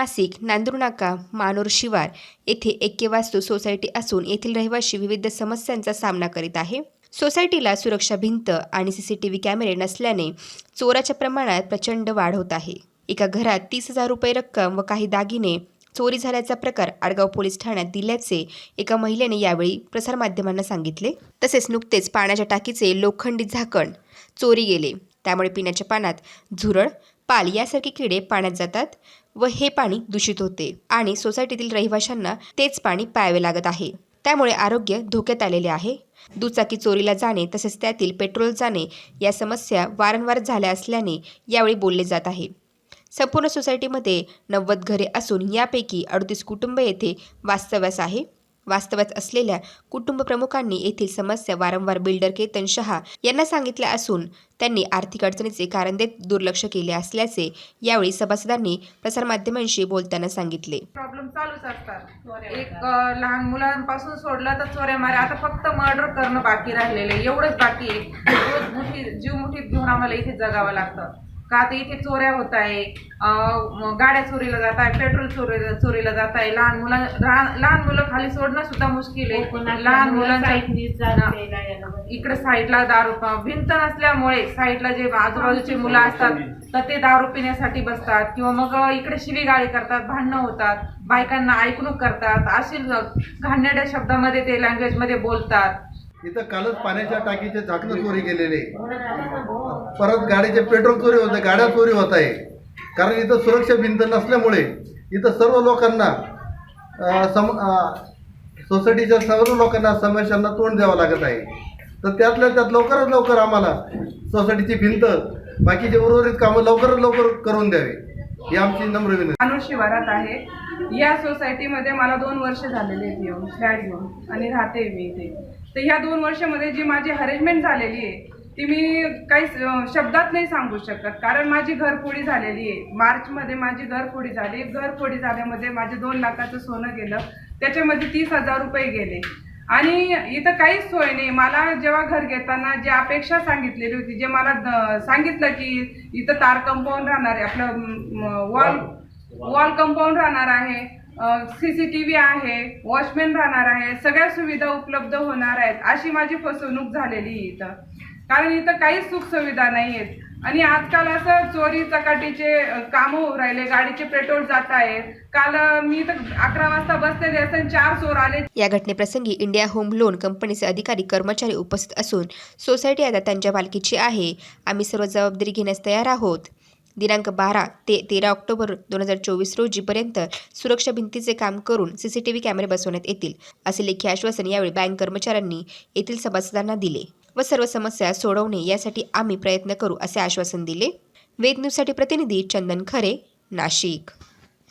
नाशिक नांदुरनाका मानोर शिवार येथे एके वास्तू सोसायटी असून येथील रहिवासी विविध समस्यांचा सामना करीत आहे. सोसायटीला सुरक्षा भिंत आणि सीसीटीव्ही कॅमेरे नसल्याने चोराच्या प्रमाणात प्रचंड वाढ होत आहे. एका घरात तीस हजार रुपये रक्कम व काही दागिने चोरी झाल्याचा प्रकार आडगाव पोलीस ठाण्यात दिल्याचे एका महिलेने यावेळी प्रसारमाध्यमांना सांगितले. तसेच नुकतेच पाण्याच्या टाकीचे लोखंडी झाकण चोरी गेले. त्यामुळे पिण्याच्या पाण्यात झुरळ पाल यासारखे किडे पाण्यात जातात. व हे पाणी दूषित होते आणि सोसायटीतील रहिवाशांना तेच पाणी प्यावे लागत आहे. त्यामुळे आरोग्य धोक्यात आलेले आहे. दुचाकी चोरीला जाणे तसेच त्यातील पेट्रोल जाणे या समस्या वारंवार झाल्या असल्याने यावेळी बोलले जात आहे. संपूर्ण सोसायटीमध्ये नव्वद घरे असून यापैकी अडतीस कुटुंब येथे वास्तव्यास आहे. वास्तव्यात असलेल्या कुटुंब प्रमुखांनी येथील समस्या वारंवार बिल्डर केतन शहा यांना सांगितल्या असून त्यांनी आर्थिक अडचणीचे कारण देत दुर्लक्ष केले असल्याचे यावेळी सभासदांनी प्रसारमाध्यमांशी बोलताना सांगितले. प्रॉब्लेम चालूच असतात. एक लहान मुलांपासून सोडलं तर चोऱ्या मारे. आता फक्त मर्डर करणं बाकी राहिलेलं एवढंच बाकी आहे. रोज जीव मुठीत घेऊन आम्हाला इथे जगावं लागतं. का तर इथे चोऱ्या होत आहे? गाड्या चोरीला जात आहे पेट्रोल चोरीला चोरीला जात आहे. लहान मुलं लहान मुलं खाली सोडणं सुद्धा मुश्किल आहे. लहान मुलांच्या इकडे साईडला दारू भिंत नसल्यामुळे साईडला जे आजूबाजूचे मुलं असतात तर ते दारू पिण्यासाठी बसतात. किंवा मग इकडे शिवीगाळी करतात भांडणं होतात. बायकांना ऐकणूक करतात. अशी घाणेरड्या शब्दामध्ये ते लँग्वेजमध्ये बोलतात. इथं कालच पाण्याच्या टाकीचे झाकणं चोरी केलेले. परत गाडीचे पेट्रोल चोरी होत आहे गाड्या चोरी होत आहे. कारण इथं सुरक्षा भिंत नसल्यामुळे इथं सर्व लोकांना सम सोसायटीच्या सर्व लोकांना समस्यांना तोंड द्यावं लागत आहे. तर त्यातल्या त्यात लवकरात लवकर आम्हाला सोसायटीची भिंत बाकीचे उर्वरित कामं लवकरात लवकर करून द्यावे. ही आमची नम्र विनंती. शिवारात आहे. या सोसायटीमध्ये मला दोन वर्ष झालेले आहेत येऊन फ्लॅट घेऊन आणि राहते मी इथे. तर ह्या दोन वर्षामध्ये जी माझी हरेजमेंट झालेली आहे ती मी काही शब्दात नाही सांगू शकत. कारण माझी घरफोडी झालेली आहे. मार्चमध्ये माझी घरफोडी झाली. घरफोडी झाल्यामध्ये माझे दोन लाखाचं सोनं गेलं. त्याच्यामध्ये तीस हजार रुपये गेले. आणि इथं काहीच सोय नाही. मला जेव्हा घर घेताना जी अपेक्षा सांगितलेली होती जे मला सांगितलं की इथं तार कंपाऊंड राहणार आहे आपलं वॉल वॉल कंपाऊंड राहणार आहे सीसीटीव्ही आहे वॉचमॅन राहणार आहे सगळ्या सुविधा उपलब्ध होणार आहेत अशी माझी फसवणूक झालेली आहे इथं. कारण इथं काहीच सुख सुविधा नाही आहेत. आणि आजकाल असं चोरी चकाटीचे कामं होऊ राहिले गाडीचे पेट्रोल जात आहेत काल मी तर अकरा वाजता बसलेले असताना चार चोर आले. या घटनेप्रसंगी इंडिया होम लोन कंपनीचे अधिकारी कर्मचारी उपस्थित असून सोसायटी आता त्यांच्या मालकीची आहे. आम्ही सर्व जबाबदारी घेण्यास तयार आहोत. दिनांक बारा ते तेरा ऑक्टोबर दोन हजार चोवीस रोजीपर्यंत सुरक्षा भिंतीचे काम करून सीसीटीव्ही कॅमेरे बसवण्यात येतील असे लेखी आश्वासन यावेळी बँक कर्मचाऱ्यांनी येथील सभासदांना दिले व सर्व समस्या सोडवणे यासाठी आम्ही प्रयत्न करू असे आश्वासन दिले. वेद न्यूजसाठी प्रतिनिधी चंदन खरे नाशिक.